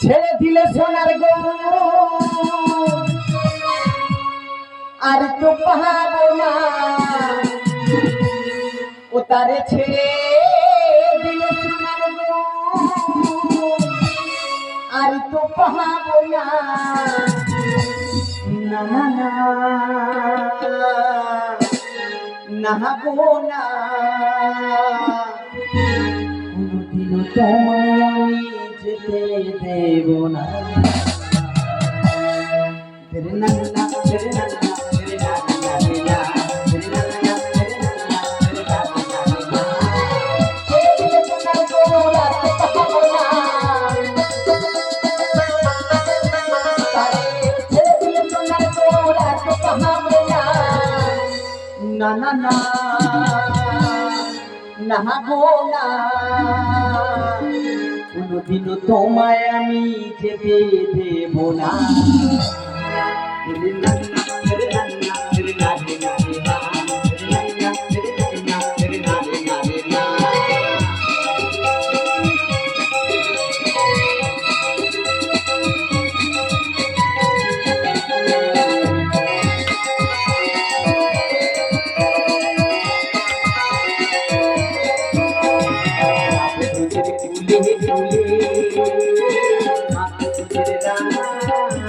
ছেড়ে দিলে সোনার গো আর তো পাহাবো না। ও তারে ছেড়ে দিলে সোনার গো আর তো পাহাবো না। না না না। না। দেব না তেরে না না তেরে না কোনদিনও তোমায় আমি যেতে দেব না।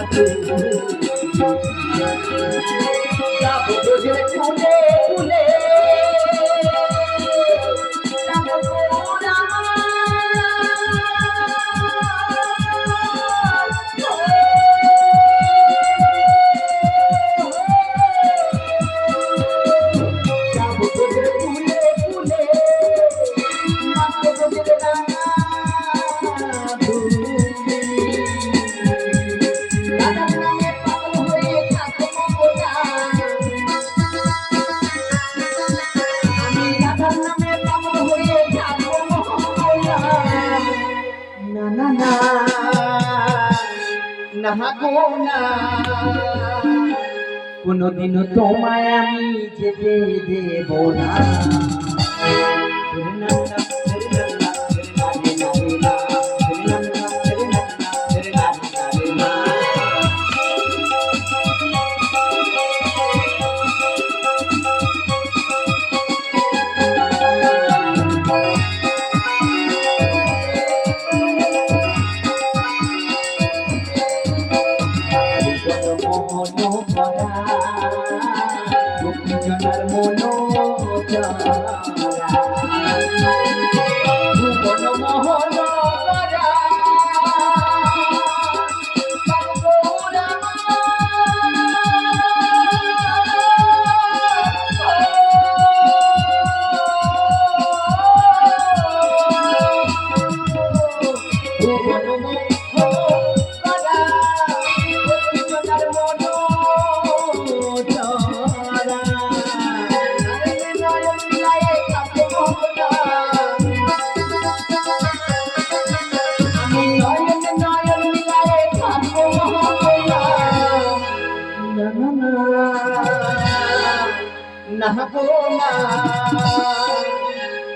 ফুলে ফুলে গো না কোনোদিন তোমায় আমি যেতে দেব না। গোপীজনার মন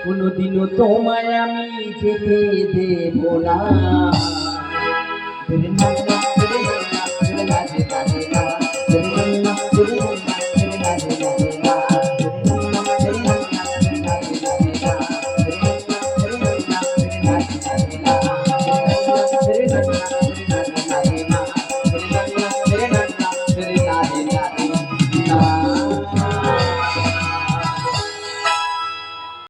কোনদিনও তোমায় আমি যেতে দেব না।